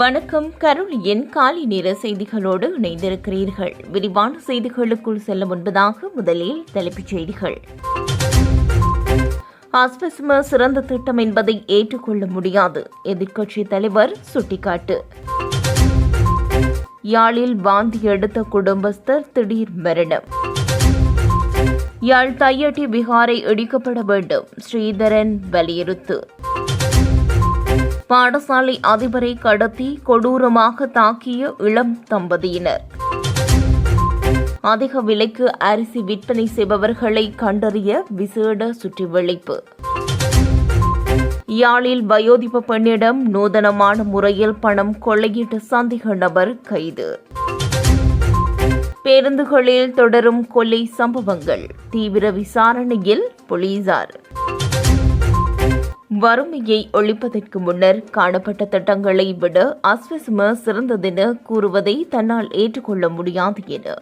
வணக்கம். கருளியின் காலை நேர செய்திகளோடு இணைந்திருக்கிறீர்கள். விரிவான செய்திகளுக்குள் செல்ல முன்பதாக முதலில் தலைப்புச் செய்திகள். ஆஸ்பெஸ்ம சிறந்த திட்டம் என்பதை ஏற்றுக்கொள்ள முடியாது எதிர்க்கட்சி தலைவர் சுட்டிக்காட்டு. யாழில் வாந்தி எடுத்த குடும்பஸ்தர் திடீர் மரணம். யாழ் தையட்டி விகாரை இடிக்கப்பட வேண்டும் ஸ்ரீதரன் வலியுறுத்து. பாடசாலை அதிபரை கடத்தி கொடூரமாக தாக்கிய இளம் தம்பதியினர். அதிக விலைக்கு அரிசி விற்பனை செய்பவர்களை கண்டறிய விசேட சுற்றிவளைப்பு. யாழில் வயோதிப பெண்ணிடம் நூதனமான முறையில் பணம் கொள்ளையிட்ட சந்தேக நபர் கைது. பேருந்துகளில் தொடரும் கொலை சம்பவங்கள் தீவிர விசாரணையில் போலீசார். வறுமையை ஒழிப்பதற்கு முன்னர் காணப்பட்ட திட்டங்களை விட அஸ்வசும சிறந்ததென கூறுவதை தன்னால் ஏற்றுக்கொள்ள முடியாது என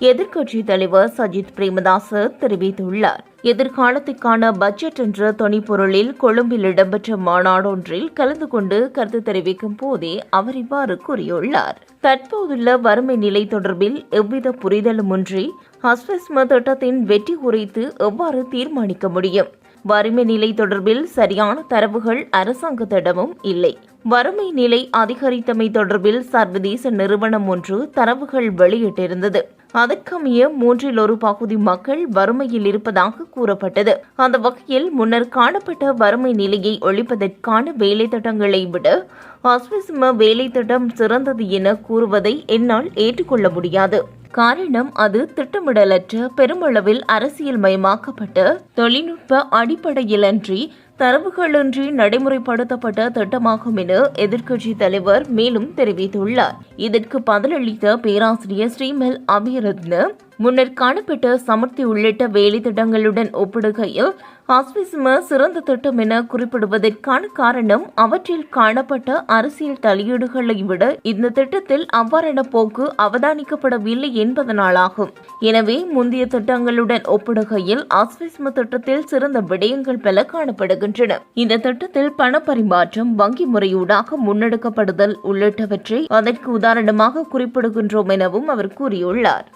எதிர்க்கட்சித் தலைவர் சஜித் பிரேமதாச தெரிவித்துள்ளார். எதிர்காலத்திற்கான பட்ஜெட் என்ற துணைப்பொருளில் கொழும்பில் இடம்பெற்ற மாநாடொன்றில் கலந்து கொண்டு கருத்து தெரிவிக்கும் போதே அவர் இவ்வாறு கூறியுள்ளார். தற்போதுள்ள வறுமை நிலை தொடர்பில் எவ்வித புரிதலுமின்றி அஸ்வஸ்ம திட்டத்தின் வெற்றி குறித்து எவ்வாறு தீர்மானிக்க முடியும்? வறுமை நிலை தொடர்பில் சரியான தரவுகள் அரசாங்கத்திடமும் இல்லை. வறுமை நிலை அதிகரித்தமை தொடர்பில் சர்வதேச நிறுவனம் ஒன்று தரவுகள் வெளியிட்டிருந்தது. அதற்கமைய மூன்றில் ஒரு பகுதி மக்கள் வறுமையில் இருப்பதாக கூறப்பட்டது. அந்த வகையில் முன்னர் காணப்பட்ட வறுமை நிலையை ஒழிப்பதற்கான வேலை திட்டங்களை விட அஸ்விஸ்ம வேலை திட்டம் சிறந்தது என கூறுவதை என்னால் ஏற்றுக்கொள்ள முடியாது. காரணம் அது திட்டமிடலற்ற பெருமளவில் அரசியல் மயமாக்கப்பட்ட தொழில்நுட்ப அடிப்படையிலன்றி தரவுகளின்றி நடைமுறைப்படுத்தப்பட்ட திட்டமாகும் என எதிர்க்கட்சி தலைவர் மேலும் தெரிவித்துள்ளார். இதற்கு பதிலளித்த பேராசிரியர் ஸ்ரீமல் அபிரத்ன முன்னர் காணப்பட்ட சமர்த்தி உள்ளிட்ட வேலை திட்டங்களுடன் ஒப்பிடுகையில் ஆஸ்விஸ்ம சிறந்த திட்டம் என குறிப்பிடுவதற்கான காரணம் அவற்றில் காணப்பட்ட அரசியல் தலையீடுகளை விட இந்த திட்டத்தில் அவ்வாறான போக்கு அவதானிக்கப்படவில்லை என்பதனாலாகும். எனவே முந்தைய திட்டங்களுடன் ஒப்பிடுகையில் ஆஸ்விஸ்ம திட்டத்தில் சிறந்த விடயங்கள் பல காணப்படுகின்றன. இந்த திட்டத்தில் பண பரிமாற்றம் வங்கி முறையூடாக முன்னெடுக்கப்படுதல் உள்ளிட்டவற்றை அதற்கு உதாரணமாக குறிப்பிடுகின்றோம் எனவும் அவர் கூறியுள்ளார்.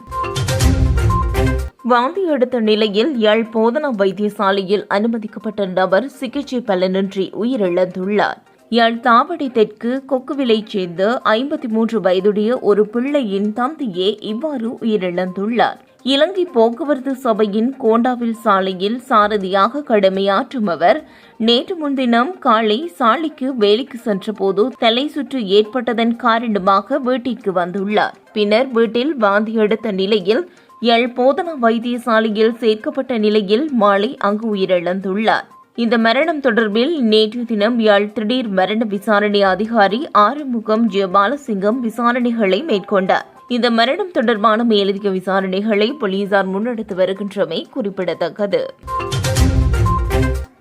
வாந்தி எடுத்த நிலையில் யாழ் போதனா வைத்தியசாலையில் அனுமதிக்கப்பட்ட நபர் சிகிச்சை பலனின்றி உயிரிழந்துள்ளார். யாழ் தாவடி தெற்கு கொக்குவிலைச் சேர்ந்த ஐம்பத்தி மூன்று வயதுடைய ஒரு பிள்ளையின் தந்தையே இவ்வாறு உயிரிழந்துள்ளார். இலங்கை போக்குவரத்து சபையின் கோண்டாவில் சாலையில் சாரதியாக கடமையாற்றும் அவர் நேற்று முன்தினம் காலை சாலைக்கு வேலைக்கு சென்றபோது தலை சுற்று ஏற்பட்டதன் காரணமாக வீட்டிற்கு வந்துள்ளார். பின்னர் வீட்டில் வாந்தி எடுத்த நிலையில் எல் போதனா வைத்தியசாலையில் சேர்க்கப்பட்ட நிலையில் மாலை அங்கு உயிரிழந்துள்ளார். இந்த மரணம் தொடர்பில் நேற்று தினம் யாழ் திடீர் மரண விசாரணை அதிகாரி ஆறுமுகம் ஜெயபாலசிங்கம் விசாரணைகளை மேற்கொண்டார். இந்த மரணம் தொடர்பான மேலதிக விசாரணைகளை போலீசார் முன்னெடுத்து வருகின்றமை குறிப்பிடத்தக்கது.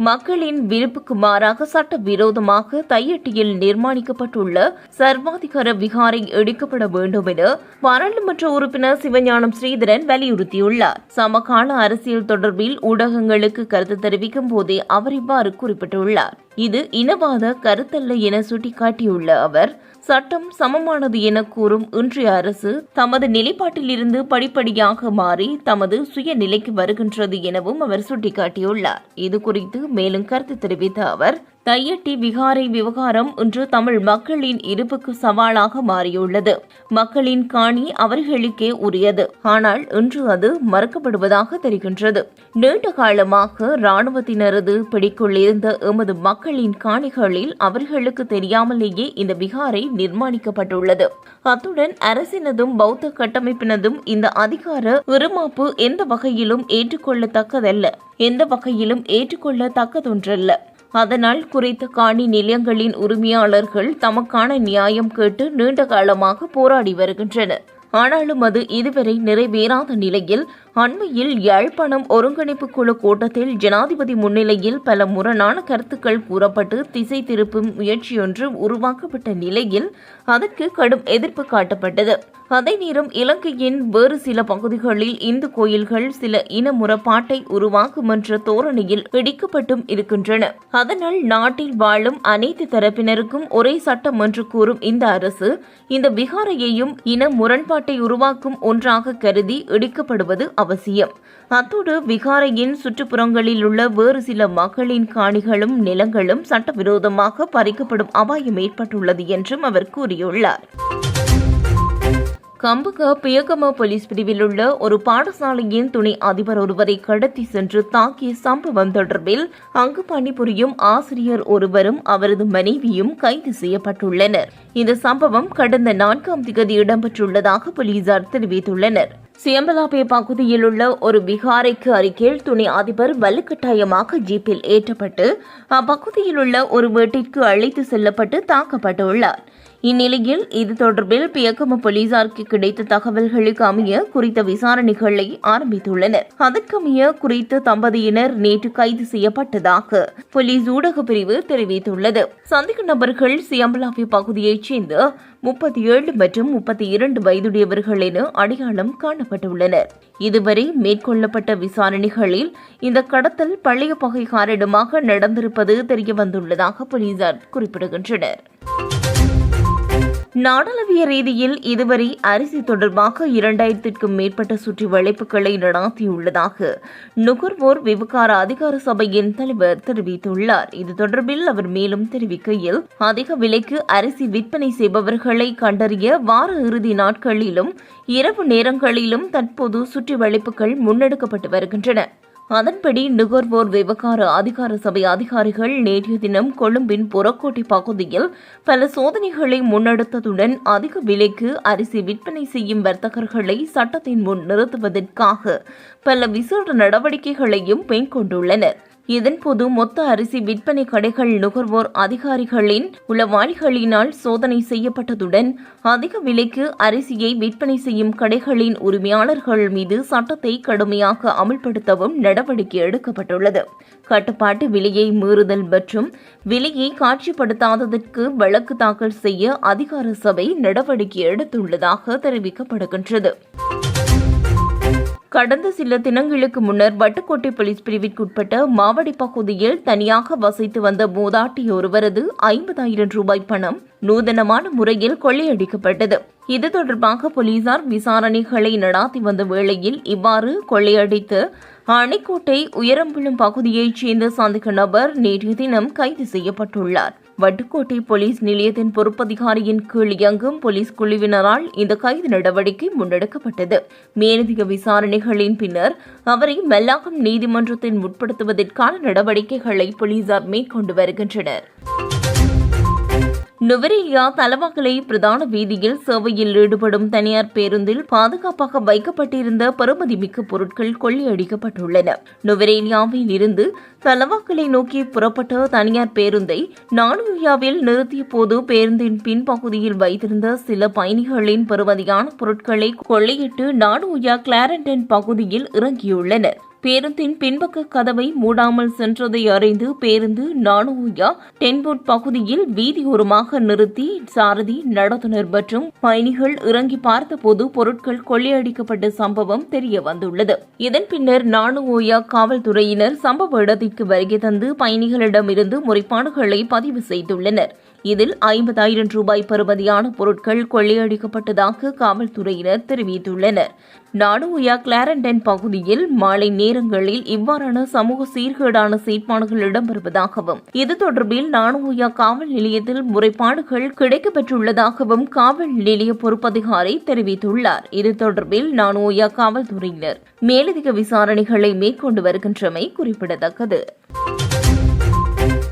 மக்களின் விருப்புக்கு மாறாக சட்டவிரோதமாக தையட்டியில் நிர்மாணிக்கப்பட்டுள்ள சர்வாதிகார விகாரை எடுக்கப்பட வேண்டும் என பாராளுமன்ற உறுப்பினர் சிவஞானம் ஸ்ரீதரன் வலியுறுத்தியுள்ளார். சமகால அரசியல் தொடர்பில் ஊடகங்களுக்கு கருத்து தெரிவிக்கும் போதே அவர் இவ்வாறு குறிப்பிட்டுள்ளார். இது இனவாத கருத்தல்ல என சுட்டிக்காட்டியுள்ள அவர் சட்டம் சமமானது என கூறும் இன்றைய அரசு தமது நிலைப்பாட்டிலிருந்து படிப்படியாக மாறி தமது சுய நிலைக்கு வருகின்றது எனவும் அவர் சுட்டிக்காட்டியுள்ளார். இது குறித்து மேலும் கருத்து தெரிவித்த அவர் தையட்டி விகாரை விவகாரம் இன்று தமிழ் மக்களின் இருப்புக்கு சவாலாக மாறியுள்ளது. மக்களின் காணி அவர்களுக்கே உரியது. ஆனால் இன்று அது மறுக்கப்படுவதாக தெரிகின்றது. நீண்ட காலமாக இராணுவத்தினரது பிடிக்குள் இருந்த எமது மக்களின் காணிகளில் அவர்களுக்கு தெரியாமலேயே இந்த விகாரை நிர்மாணிக்கப்பட்டுள்ளது. அத்துடன் அரசினதும் பௌத்த கட்டமைப்பினதும் இந்த அதிகார இருமாப்பு எந்த வகையிலும் ஏற்றுக்கொள்ளத்தக்கதல்ல. எந்த வகையிலும் ஏற்றுக்கொள்ளத்தக்கதொன்றல்ல. அதனால் குறித்த காணி நிலையங்களின் உரிமையாளர்கள் தமக்கான நியாயம் கேட்டு நீண்ட காலமாக போராடி வருகின்றனர். ஆனாலும் அது இதுவரை நிறைவேறாத நிலையில் அண்மையில் யாழ்ப்பாணம் ஒருங்கிணைப்பு குழு கூட்டத்தில் ஜனாதிபதி முன்னிலையில் பல முரணான கருத்துக்கள் கூறப்பட்டு திசை திருப்பும் முயற்சியொன்று உருவாக்கப்பட்ட நிலையில் அதற்கு கடும் எதிர்ப்பு காட்டப்பட்டது. அதே நேரம் இலங்கையின் வேறு சில பகுதிகளில் இந்து கோயில்கள் சில இன முறப்பாட்டை உருவாக்கும் என்ற தோரணையில் பிடிக்கப்பட்டும் இருக்கின்றன. அதனால் நாட்டில் வாழும் அனைத்து தரப்பினருக்கும் ஒரே சட்டம் என்று கூறும் இந்த அரசு இந்த விகாரையையும் இன முரண்பாட்டை உருவாக்கும் ஒன்றாக கருதி இடிக்கப்படுவது அவசியம். அத்தோடு விகாரையின் சுற்றுப்புறங்களில் உள்ள வேறு சில மக்களின் காணிகளும் நிலங்களும் சட்டவிரோதமாக பறிக்கப்படும் அபாயம் ஏற்பட்டுள்ளது என்றும் அவர் கூறியுள்ளார். கம்பக பியகம போலீஸ் பிரிவில் உள்ள ஒரு பாடசாலையின் துணை அதிபர் ஒருவரை கடத்தி சென்று தாக்கிய சம்பவம் தொடர்பில் அங்கு பணிபுரியும் ஆசிரியர் ஒருவரும் அவரது மனைவியும் கைது செய்யப்பட்டுள்ளனர். இந்த சம்பவம் கடந்த நான்காம் திகதி இடம்பெற்றுள்ளதாக போலீசார் தெரிவித்துள்ளனர். சியம்பலாபே பகுதியில் உள்ள ஒரு விகாரைக்கு அருகில் துணை அதிபர் வலுக்கட்டாயமாக ஜீப்பில் ஏற்றப்பட்டு அப்பகுதியில் உள்ள ஒரு வீட்டிற்கு அழைத்து செல்லப்பட்டு தாக்கப்பட்டுள்ளார். இந்நிலையில் இது தொடர்பில் பியக்கம போலீசாருக்கு கிடைத்த தகவல்களுக்கு அமைய குறித்த விசாரணைகளை ஆரம்பித்துள்ளனர். அதற்கமைய குறித்த தம்பதியினர் நேற்று கைது செய்யப்பட்டதாக போலீஸ் ஊடக பிரிவு தெரிவித்துள்ளது. சந்தேக நபர்கள் சியம்பலாபி பகுதியைச் சேர்ந்த முப்பத்தி ஏழு மற்றும் முப்பத்தி இரண்டு வயதுடையவர்கள் என அடையாளம் காணப்பட்டுள்ளனர். இதுவரை மேற்கொள்ளப்பட்ட விசாரணைகளில் இந்த கடத்தல் பழைய பகை காரணமாக நடந்திருப்பது தெரியவந்துள்ளதாக போலீசார் குறிப்பிடுகின்றனர். நாடளவிய ரீதியில் இதுவரை அரிசி தொடர்பாக இரண்டாயிரத்திற்கும் மேற்பட்ட சுற்றி வளைப்புகளை நடாத்தியுள்ளதாக நுகர்வோர் விவகார அதிகார சபையின் தலைவர் தெரிவித்துள்ளார். இது தொடர்பில் அவர் மேலும் தெரிவிக்கையில் அதிக விலைக்கு அரிசி விற்பனை செய்பவர்களை கண்டறிய வார இறுதி நாட்களிலும் இரவு நேரங்களிலும் தற்போது சுற்றி வளைப்புகள் முன்னெடுக்கப்பட்டு வருகின்றன. அதன்படி நுகர்வோர் விவகார அதிகார சபை அதிகாரிகள் நேற்றைய தினம் கொழும்பின் புறக்கோட்டை பகுதியில் பல சோதனைகளை முன்னெடுத்ததுடன் அதிக விலைக்கு அரிசி விற்பனை செய்யும் வர்த்தகர்களை சட்டத்தின் முன் நிறுத்துவதற்காக பல விசேட நடவடிக்கைகளையும் மேற்கொண்டுள்ளனர். இதன்போது மொத்த அரிசி விற்பனை கடைகள் நுகர்வோர் அதிகாரிகளின் உளவாளிகளினால் சோதனை செய்யப்பட்டதுடன் அதிக விலைக்கு அரிசியை விற்பனை செய்யும் கடைகளின் உரிமையாளர்கள் மீது சட்டத்தை கடுமையாக அமல்படுத்தவும் நடவடிக்கை எடுக்கப்பட்டுள்ளது. கட்டுப்பாட்டு விலையை மீறுதல் மற்றும் விலையை காட்சிப்படுத்தாததற்கு வழக்கு தாக்கல் செய்ய அதிகார சபை நடவடிக்கை எடுத்துள்ளதாக தெரிவிக்கப்படுகின்றது. கடந்த சில தினங்களுக்கு முன்னர் வட்டுக்கோட்டை போலீஸ் பிரிவிற்குட்பட்ட மாவடி பகுதியில் தனியாக வசித்து வந்த மூதாட்டி ஒருவரது ஐம்பதாயிரம் ரூபாய் பணம் நூதனமான முறையில் கொள்ளையடிக்கப்பட்டது. இது தொடர்பாக போலீசார் விசாரணைகளை நடாத்தி வந்த வேளையில் இவ்வாறு கொள்ளையடித்து அணைக்கோட்டை உயரம்புலம் பகுதியைச் சேர்ந்த சந்தேக நபர் நேற்று தினம் கைது செய்யப்பட்டுள்ளார். வட்டுக்கோட்டை போலீஸ் நிலையத்தின் பொறுப்பதிகாரியின் கீழ் இயங்கும் போலீஸ் குழுவினரால் இந்த கைது நடவடிக்கை முன்னெடுக்கப்பட்டது. மேலதிக விசாரணைகளின் பின்னர் அவரை மெல்லாகம் நீதிமன்றத்தில் முற்படுத்துவதற்கான நடவடிக்கைகளை போலீசார் மேற்கொண்டு வருகின்றனர். நுவரேலியா தலவாக்கலை பிரதான வீதியில் சேவையில் ஈடுபடும் தனியார் பேருந்தில் பாதுகாப்பாக வைக்கப்பட்டிருந்த பெறுமதிமிக்க பொருட்கள் கொள்ளையடிக்கப்பட்டுள்ளன. நுவரேலியாவில் இருந்து தலவாக்கலை நோக்கி புறப்பட்ட தனியார் பேருந்தை நானுயாவில் நிறுத்திய போது பேருந்தின் பின்பகுதியில் வைத்திருந்த சில பயணிகளின் பெறுமதியான பொருட்களை கொள்ளையிட்டு நானுயா கிளாரண்டன் பகுதியில் இறங்கியுள்ளனர். பேருந்தின் பின்பக்க கதவை மூடாமல் சென்றதை அறிந்து பேருந்து நானுயா டென்போட் பகுதியில் வீதியோரமாக நிறுத்தி சாரதி நடத்துனர் மற்றும் பயணிகள் இறங்கி பார்த்தபோது பொருட்கள் கொள்ளையடிக்கப்பட்ட சம்பவம் தெரிய வந்துள்ளது இதன் பின்னர் நானுயா காவல்துறையினர் சம்பவ இடத்திற்கு வருகை தந்து பயணிகளிடமிருந்து முறைப்பாடுகளை பதிவு செய்துள்ளனர். இதில் ஐம்பதாயிரம் ரூபாய் பருமதியான பொருட்கள் கொள்ளையடிக்கப்பட்டதாக காவல்துறையினர் தெரிவித்துள்ளனர். நாடுயா கிளாரண்டன் பகுதியில் மாலை நேரங்களில் இவ்வாறான சமூக சீர்கேடான செயற்பாடுகள் இடம்பெறுவதாகவும் இது தொடர்பில் நானுயா காவல் நிலையத்தில் முறைப்பாடுகள் கிடைக்கப்பெற்றுள்ளதாகவும் காவல் நிலைய பொறுப்பதிகாரி தெரிவித்துள்ளார். இது தொடர்பில் நானோயா காவல்துறையினர் மேலதிக விசாரணைகளை மேற்கொண்டு வருகின்றமை குறிப்பிடத்தக்கது.